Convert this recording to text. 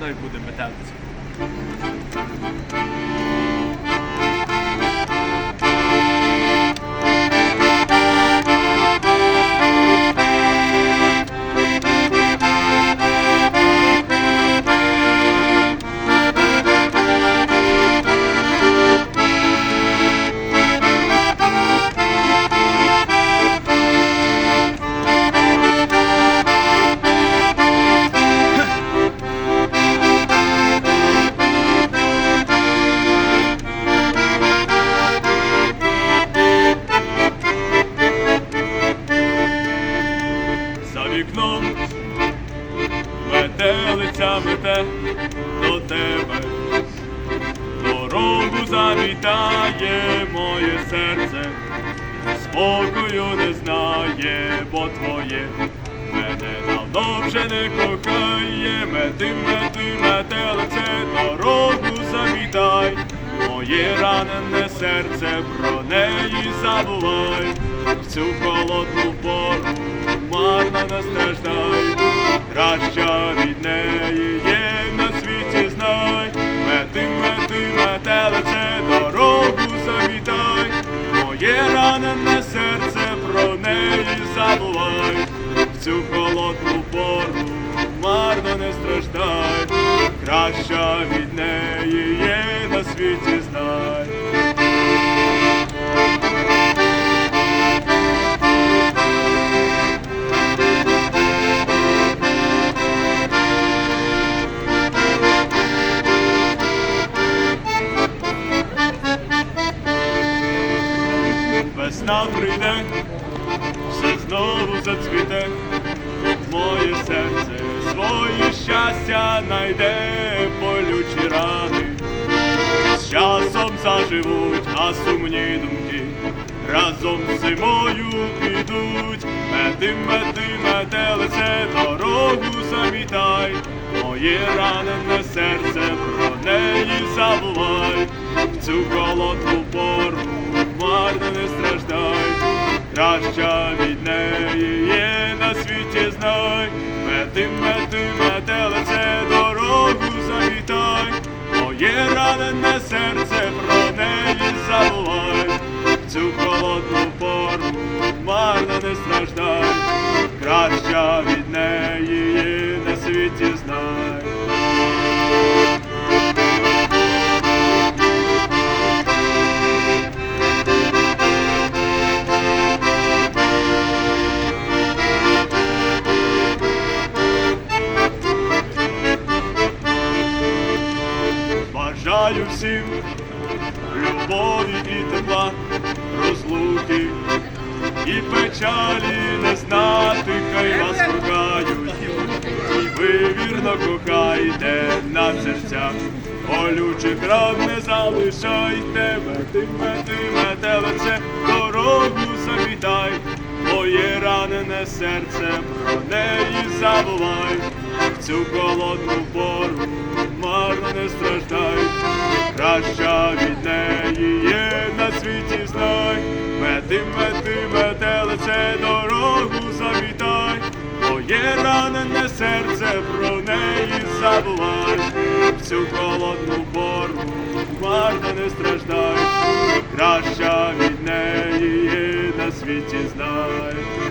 воно і буде метатися. Вікном. Метелиця мете до тебе, дорогу замітає моє серце, спокою не знає, бо твоє мене давно вже не кохає, мети, мети, метелице, дорогу замітай, моє ранене серце про неї забувай, в цю холодну пору марно не страждай, краща від неї є на світі знай, мети, мети, метелице, дорогу завітай, моє ранене серце про неї забувай, в цю холодну пору марно не страждай, краща від неї прийде, все знову зацвіте, моє серце своє щастя найде. Болючі рани, з часом заживуть, а сумні думки разом з зимою підуть, мети, мети, метелице, дорогу замітай, моє ранене серце про неї забувай, в цю холодну краща від неї є на світі знай, мети, мети, метелице, дорогу завітай, моє ранене серце про неї забувай, цю холодну пору марно не страждай, краща від неї є на світі знай. Бажаю всім любові і тепла, розлуки і печалі не знати, хай вас кохають, і ви вірно кохайте на серцях, болючих ран не залишайте, мети, мети, метелице, дорогу завітай, моє ранене серце про неї забувай, в цю холодну пору марно не страждай, краща від неї є на світі знай, мети, мети, метелице, дорогу завітай, моє ранене серце про неї забувай, в цю холодну пору марно не страждай, краща від неї є на світі знай.